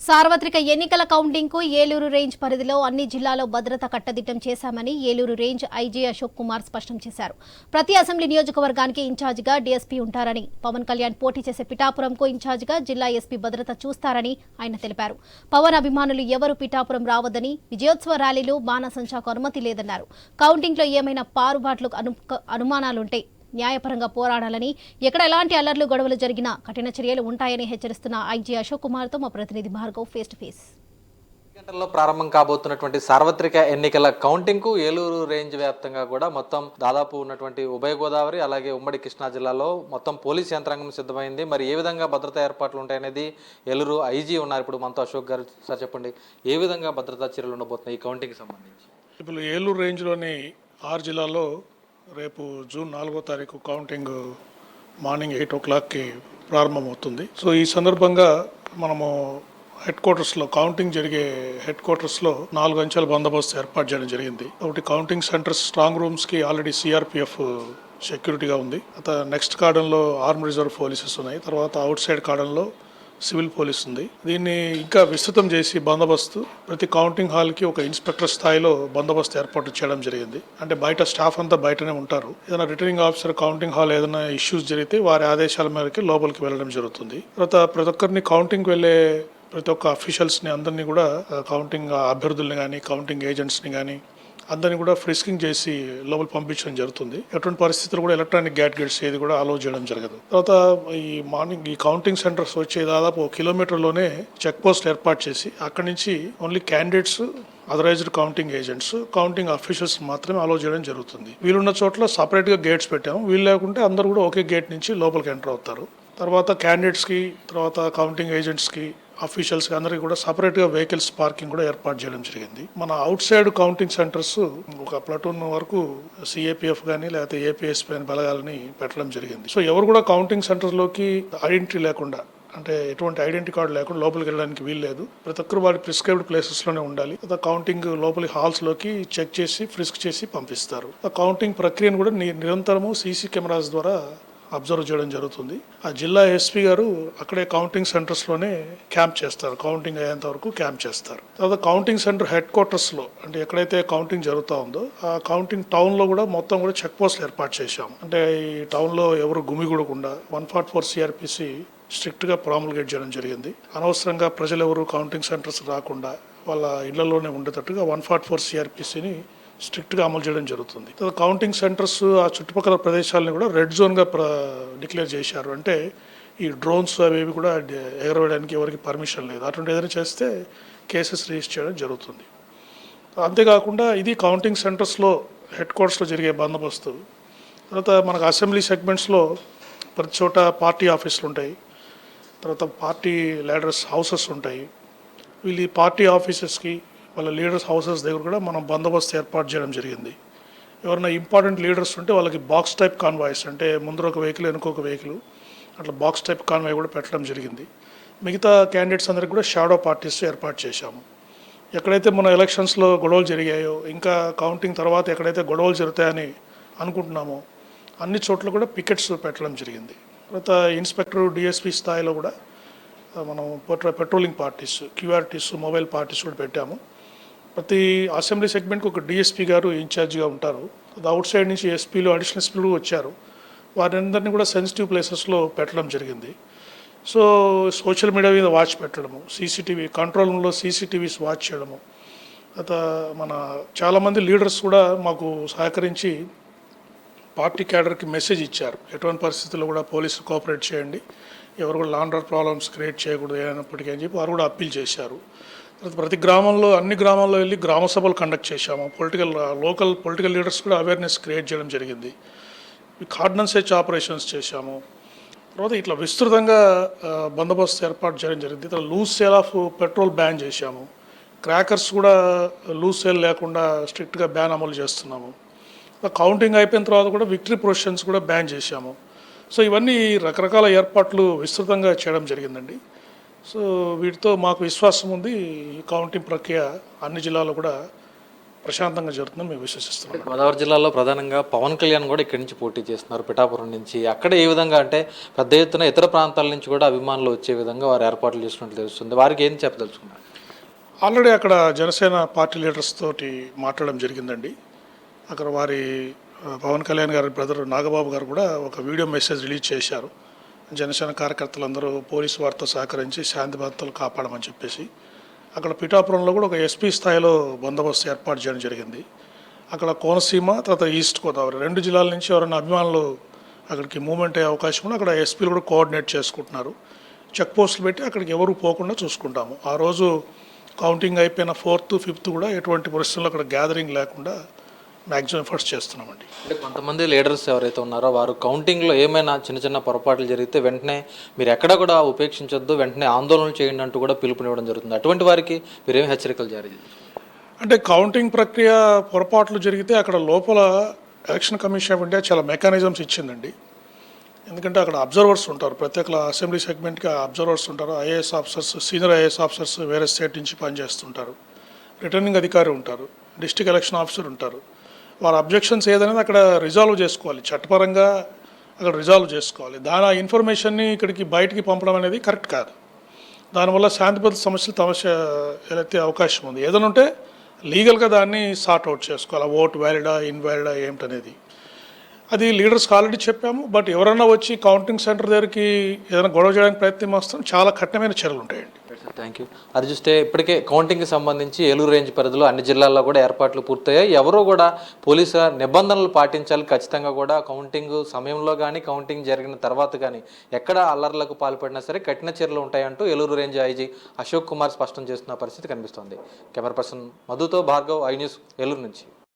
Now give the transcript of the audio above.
సార్వత్రిక ఎన్నికల కౌంటింగ్కు ఏలూరు రేంజ్ పరిధిలో అన్ని జిల్లాలో భద్రత కట్టదిట్టం చేశామని ఏలూరు రేంజ్ ఐజీ అశోక్ కుమార్ స్పష్టం చేశారు. ప్రతి అసెంబ్లీ నియోజకవర్గానికి ఇన్ఛార్జిగా డీఎస్పీ ఉంటారని పవన్ కళ్యాణ్ పోటీ చేసే పిఠాపురంకు ఇన్ఛార్జిగా జిల్లా ఎస్పీ భద్రత చూస్తారని ఆయన తెలిపారు. పవన్ అభిమానులు ఎవరు పిఠాపురం రావద్దని విజయోత్సవ ర్యాలీలు బాణసంచాకు అనుమతి లేదన్నారు. కౌంటింగ్లో ఏమైనా పారుబాట్లు అను అనుమానాలుంటే న్యాయపరంగా పోరాడాలని ఎక్కడ ఎలాంటి అల్లర్లు గొడవలు జరిగినా కఠిన చర్యలు ఉంటాయని హెచ్చరిస్తున్న ఐజీ అశోక్ కుమార్తో మా ప్రతినిధి భార్గవ్ ఫేస్ టు ఫేస్ గంటల్లో ప్రారంభం కాబోతున్నటువంటి సార్వత్రిక ఎన్నికల కౌంటింగ్కు ఏలూరు రేంజ్ వ్యాప్తంగా కూడా మొత్తం దాదాపు ఉన్నటువంటి ఉభయ గోదావరి అలాగే ఉమ్మడి కృష్ణా జిల్లాలో మొత్తం పోలీస్ యంత్రాంగం సిద్ధమైంది. మరి ఏ విధంగా భద్రతా ఏర్పాట్లు ఉంటాయనేది ఏలూరు ఐజీ ఉన్నారు. ఇప్పుడు మనతో అశోక్ గారు సార్ చెప్పండి ఏ విధంగా భద్రతా చర్యలు ఉండబోతున్నాయి ఈ కౌంటింగ్ సంబంధించి? ఇప్పుడు ఏలూరు రేంజ్లోని ఆరు జిల్లాల్లో రేపు జూన్ నాలుగో తారీఖు కౌంటింగ్ మార్నింగ్ ఎయిట్ ఓ క్లాక్కి ప్రారంభమవుతుంది. సో ఈ సందర్భంగా మనము హెడ్ క్వార్టర్స్లో కౌంటింగ్ జరిగే హెడ్ క్వార్టర్స్లో నాలుగు అంచెల బందోబస్తు ఏర్పాటు చేయడం జరిగింది. ఒకటి కౌంటింగ్ సెంటర్స్ స్ట్రాంగ్ రూమ్స్కి ఆల్రెడీ సిఆర్పిఎఫ్ సెక్యూరిటీగా ఉంది. అత నెక్స్ట్ కార్డన్లో ఆర్మ్ రిజర్వ్ పోలీసెస్ ఉన్నాయి. తర్వాత అవుట్ సైడ్ కార్డన్లో సివిల్ పోలీస్ ఉంది. దీన్ని ఇంకా విస్తృతం చేసి బందోబస్తు ప్రతి కౌంటింగ్ హాల్కి ఒక ఇన్స్పెక్టర్ స్థాయిలో బందోబస్తు ఏర్పాటు చేయడం జరిగింది. అంటే బయట స్టాఫ్ అంతా బయటనే ఉంటారు. ఏదైనా రిటర్నింగ్ ఆఫీసర్ కౌంటింగ్ హాల్ ఏదైనా ఇష్యూస్ జరిగితే వారి ఆదేశాల మేరకు లోపలికి వెళ్ళడం జరుగుతుంది. తర్వాత ప్రతి ఒక్కరిని కౌంటింగ్ వెళ్ళే ప్రతి ఒక్క అఫీషియల్స్ని అందరినీ కూడా కౌంటింగ్ అభ్యర్థుల్ని కానీ కౌంటింగ్ ఏజెంట్స్ని కానీ అందరిని కూడా ఫ్రిస్కింగ్ చేసి లోపల పంపించడం జరుగుతుంది. ఎటువంటి పరిస్థితులు కూడా ఎలక్ట్రానిక్ గ్యాట్ గేట్స్ ఏది కూడా అలో చేయడం జరగదు. తర్వాత ఈ మార్నింగ్ ఈ కౌంటింగ్ సెంటర్స్ వచ్చే దాదాపు ఒక కిలోమీటర్లోనే చెక్ పోస్ట్ ఏర్పాటు చేసి అక్కడి నుంచి only candidates authorised counting agents counting officials మాత్రమే అలో చేయడం జరుగుతుంది. వీళ్ళున్న చోట్ల సపరేట్గా గేట్స్ పెట్టాము. వీళ్ళు లేకుంటే అందరూ కూడా ఒకే గేట్ నుంచి లోపలికి ఎంటర్ అవుతారు. తర్వాత క్యాండిడేట్స్కి తర్వాత కౌంటింగ్ ఏజెంట్స్కి అఫీషియల్స్కి అందరికీ కూడా సపరేట్గా వెహికల్స్ పార్కింగ్ కూడా ఏర్పాటు చేయడం జరిగింది. మన అవుట్ సైడ్ కౌంటింగ్ సెంటర్స్ ఒక ప్లటూన్ వరకు సిఏపిఎఫ్ కానీ లేకపోతే ఏపీఎస్పీ అని బలగాలని పెట్టడం జరిగింది. సో ఎవరు కూడా కౌంటింగ్ సెంటర్లోకి ఐడెంటిటీ లేకుండా అంటే ఎటువంటి ఐడెంటిటీ కార్డు లేకుండా లోపలికి వెళ్ళడానికి వీలు లేదు. ప్రతి ఒక్కరు వారి ప్రిస్క్రైబ్డ్ ప్లేసెస్లోనే ఉండాలి. తర్వాత కౌంటింగ్ లోపలి హాల్స్లోకి చెక్ చేసి ఫ్రిస్క్ చేసి పంపిస్తారు. ఆ కౌంటింగ్ ప్రక్రియను కూడా నిరంతరము సీసీ కెమెరాస్ ద్వారా అబ్జర్వ్ చేయడం జరుగుతుంది. ఆ జిల్లా ఎస్పీ గారు అక్కడే కౌంటింగ్ సెంటర్స్లోనే క్యాంప్ చేస్తారు. కౌంటింగ్ అయ్యేంత వరకు క్యాంప్ చేస్తారు. తర్వాత కౌంటింగ్ సెంటర్ హెడ్ క్వార్టర్స్లో అంటే ఎక్కడైతే కౌంటింగ్ జరుగుతూ ఉందో ఆ కౌంటింగ్ టౌన్లో కూడా మొత్తం కూడా చెక్ పోస్ట్లు ఏర్పాటు చేశాము. అంటే ఈ టౌన్లో ఎవరు గుమిగూడకుండా వన్ ఫార్టీ ఫోర్ సిఆర్పిసి స్ట్రిక్ట్గా ప్రాముల్గేట్ చేయడం జరిగింది. అనవసరంగా ప్రజలు ఎవరు కౌంటింగ్ సెంటర్స్ రాకుండా వాళ్ళ ఇళ్ళలోనే ఉండేటట్టుగా వన్ ఫార్టీ ఫోర్ సిఆర్పిసిని స్ట్రిక్ట్గా అమలు చేయడం జరుగుతుంది. తర్వాత కౌంటింగ్ సెంటర్స్ ఆ చుట్టుపక్కల ప్రదేశాలను కూడా రెడ్ జోన్గా ప్ర డిక్లేర్ చేశారు. అంటే ఈ డ్రోన్స్ అవి కూడా ఎగరవేయడానికి ఎవరికి పర్మిషన్ లేదు. అటువంటి ఏదైనా చేస్తే కేసెస్ రిజిస్టర్ చేయడం జరుగుతుంది. అంతేకాకుండా ఇది కౌంటింగ్ సెంటర్స్లో హెడ్ క్వార్టర్స్లో జరిగే బందోబస్తు. తర్వాత మనకు అసెంబ్లీ సెగ్మెంట్స్లో ప్రతి చోట పార్టీ ఆఫీసులు ఉంటాయి. తర్వాత పార్టీ లీడర్స్ హౌసెస్ ఉంటాయి. వీళ్ళు పార్టీ ఆఫీసెస్కి వాళ్ళ లీడర్స్ హౌసెస్ దగ్గర కూడా మనం బందోబస్తు ఏర్పాటు చేయడం జరిగింది. ఎవరైనా ఇంపార్టెంట్ లీడర్స్ ఉంటే వాళ్ళకి బాక్స్ టైప్ కాన్వాయ్స్ అంటే ముందర ఒక వెహికల్ వెనుక ఒక వెహికల్ అట్లా బాక్స్ టైప్ కాన్వాయ్ కూడా పెట్టడం జరిగింది. మిగతా క్యాండిడేట్స్ అందరికి కూడా షాడో పార్టీస్ ఏర్పాటు చేశాము. ఎక్కడైతే మన ఎలక్షన్స్లో గొడవలు జరిగాయో ఇంకా కౌంటింగ్ తర్వాత ఎక్కడైతే గొడవలు జరుగుతాయని అనుకుంటున్నామో అన్ని చోట్ల కూడా పికెట్స్ పెట్టడం జరిగింది. తర్వాత ఇన్స్పెక్టర్ డిఎస్పీ స్థాయిలో కూడా మనం patrolling parties QRTs mobile parties కూడా పెట్టాము. ప్రతి అసెంబ్లీ సెగ్మెంట్కి ఒక డిఎస్పీ గారు ఇన్ఛార్జిగా ఉంటారు. అవుట్ సైడ్ నుంచి ఎస్పీలు అడిషనల్ ఎస్పీలు వచ్చారు. వారందరినీ కూడా సెన్సిటివ్ ప్లేసెస్లో పెట్టడం జరిగింది. సో సోషల్ మీడియా మీద వాచ్ పెట్టడము సీసీటీవీ కంట్రోల్ రూమ్లో సీసీటీవీస్ వాచ్ చేయడము తర్వాత మన చాలామంది లీడర్స్ కూడా మాకు సహకరించి పార్టీ క్యాడర్కి మెసేజ్ ఇచ్చారు. ఎటువంటి పరిస్థితుల్లో కూడా పోలీసులు కోఆపరేట్ చేయండి. ఎవరు కూడా లాండర్ ప్రాబ్లమ్స్ క్రియేట్ చేయకూడదు అయినప్పటికీ అని చెప్పి వారు కూడా అప్పీల్ చేశారు. ప్రతి గ్రామంలో అన్ని గ్రామాల్లో వెళ్ళి గ్రామ సభలు కండక్ట్ చేశాము. పొలిటికల్ లోకల్ పొలిటికల్ లీడర్స్ కూడా అవేర్నెస్ క్రియేట్ చేయడం జరిగింది. కార్డనెన్స్ హెచ్ ఆపరేషన్స్ చేశాము. తర్వాత ఇట్లా విస్తృతంగా బందోబస్తు ఏర్పాటు చేయడం జరిగింది. ఇట్లా loose sale of petrol ban చేశాము. క్రాకర్స్ కూడా లూజ్ సేల్ లేకుండా స్ట్రిక్ట్గా బ్యాన్ అమలు చేస్తున్నాము. కౌంటింగ్ అయిపోయిన తర్వాత కూడా విక్టరీ ప్రొషన్స్ కూడా బ్యాన్ చేశాము. సో ఇవన్నీ రకరకాల ఏర్పాట్లు విస్తృతంగా చేయడం జరిగిందండి. సో వీటితో మాకు విశ్వాసం ఉంది. ఈ కౌంటింగ్ ప్రక్రియ అన్ని జిల్లాలో కూడా ప్రశాంతంగా జరుగుతుందని మేము విశ్వసిస్తున్నాం. గోదావరి జిల్లాలో ప్రధానంగా పవన్ కళ్యాణ్ కూడా ఇక్కడి నుంచి పోటీ చేస్తున్నారు పిఠాపురం నుంచి. అక్కడ ఏ విధంగా అంటే పెద్ద ఎత్తున ఇతర ప్రాంతాల నుంచి కూడా అభిమానులు వచ్చే విధంగా వారు ఏర్పాట్లు చేసుకున్నట్లు తెలుస్తుంది. వారికి ఏం చెప్పదలుచుకున్నారు? ఆల్రెడీ అక్కడ జనసేన పార్టీ లీడర్స్ తోటి మాట్లాడడం జరిగిందండి. అక్కడ వారి పవన్ కళ్యాణ్ గారి బ్రదర్ నాగబాబు గారు కూడా ఒక వీడియో మెసేజ్ రిలీజ్ చేశారు. జనసేన కార్యకర్తలందరూ పోలీసు వారితో సహకరించి శాంతి భద్రతలు కాపాడమని చెప్పేసి అక్కడ పిఠాపురంలో కూడా ఒక ఎస్పీ స్థాయిలో బందోబస్తు ఏర్పాటు చేయడం జరిగింది. అక్కడ కోనసీమ తర్వాత ఈస్ట్ గోదావరి రెండు జిల్లాల నుంచి ఎవరైనా అభిమానులు అక్కడికి మూవ్మెంట్ అయ్యే అవకాశం కూడా అక్కడ ఎస్పీలు కూడా కోఆర్డినేట్ చేసుకుంటున్నారు. చెక్ పోస్టులు పెట్టి అక్కడికి ఎవరు పోకుండా చూసుకుంటాము. ఆ రోజు కౌంటింగ్ అయిపోయిన ఫోర్త్ ఫిఫ్త్ కూడా ఎటువంటి పరిస్థితుల్లో అక్కడ గ్యాదరింగ్ లేకుండా మ్యాక్సిమం ఎఫర్ట్స్ చేస్తున్నామండి. అంటే కొంతమంది లీడర్స్ ఎవరైతే ఉన్నారో వారు కౌంటింగ్లో ఏమైనా చిన్న చిన్న పొరపాట్లు జరిగితే వెంటనే మీరు ఎక్కడ కూడా ఉపేక్షించొద్దు వెంటనే ఆందోళన చేయండి అంటూ కూడా పిలుపునివ్వడం జరుగుతుంది. అటువంటి వారికి మీరేం హెచ్చరికలు జారీ అంటే కౌంటింగ్ ప్రక్రియ పొరపాట్లు జరిగితే అక్కడ లోపల ఎలక్షన్ కమిషన్ ఆఫ్ ఇండియా చాలా మెకానిజమ్స్ ఇచ్చిందండి. ఎందుకంటే అక్కడ అబ్జర్వర్స్ ఉంటారు. ప్రతి ఒక్క అసెంబ్లీ సెగ్మెంట్కి అబ్జర్వర్స్ ఉంటారు. IAS officers senior IAS officers వేరే స్టేట్ నుంచి పనిచేస్తుంటారు. రిటర్నింగ్ అధికారి ఉంటారు. డిస్ట్రిక్ట్ ఎలక్షన్ ఆఫీసర్ ఉంటారు. వారి అబ్జెక్షన్స్ ఏదనేది అక్కడ రిజాల్వ్ చేసుకోవాలి. చట్టపరంగా అక్కడ రిజాల్వ్ చేసుకోవాలి. దాని ఆ ఇన్ఫర్మేషన్ని ఇక్కడికి బయటికి పంపడం అనేది కరెక్ట్ కాదు. దానివల్ల శాంతి భద్రత సమస్యలు సమస్య ఎలెత్తే అవకాశం ఉంది. ఏదైనా ఉంటే లీగల్గా దాన్ని సార్ట్ అవుట్ చేసుకోవాలి. ఓట్ వ్యాలిడా ఇన్వాలిడా ఏమిటనేది. అది లీడర్స్కి ఆల్రెడీ చెప్పాము. బట్ ఎవరైనా వచ్చి కౌంటింగ్ సెంటర్ దగ్గరికి ఏదైనా గొడవ చేయడానికి ప్రయత్నం వస్తాం చాలా కఠినమైన చర్యలు ఉంటాయండి. థ్యాంక్ యూ అది చూస్తే ఇప్పటికే కౌంటింగ్కి సంబంధించి ఏలూరు రేంజ్ పరిధిలో అన్ని జిల్లాల్లో కూడా ఏర్పాట్లు పూర్తయ్యాయి. ఎవరూ కూడా పోలీసు నిబంధనలు పాటించాలి. ఖచ్చితంగా కూడా కౌంటింగ్ సమయంలో కానీ కౌంటింగ్ జరిగిన తర్వాత కానీ ఎక్కడ అల్లర్లకు పాల్పడినా సరే కఠిన చర్యలు ఉంటాయంటూ ఏలూరు రేంజ్ ఐజీ అశోక్ కుమార్ స్పష్టం చేస్తున్న పరిస్థితి కనిపిస్తోంది. కెమెరా పర్సన్ మధుతో భార్గవ్ ఐ న్యూస్ ఏలూరు నుంచి.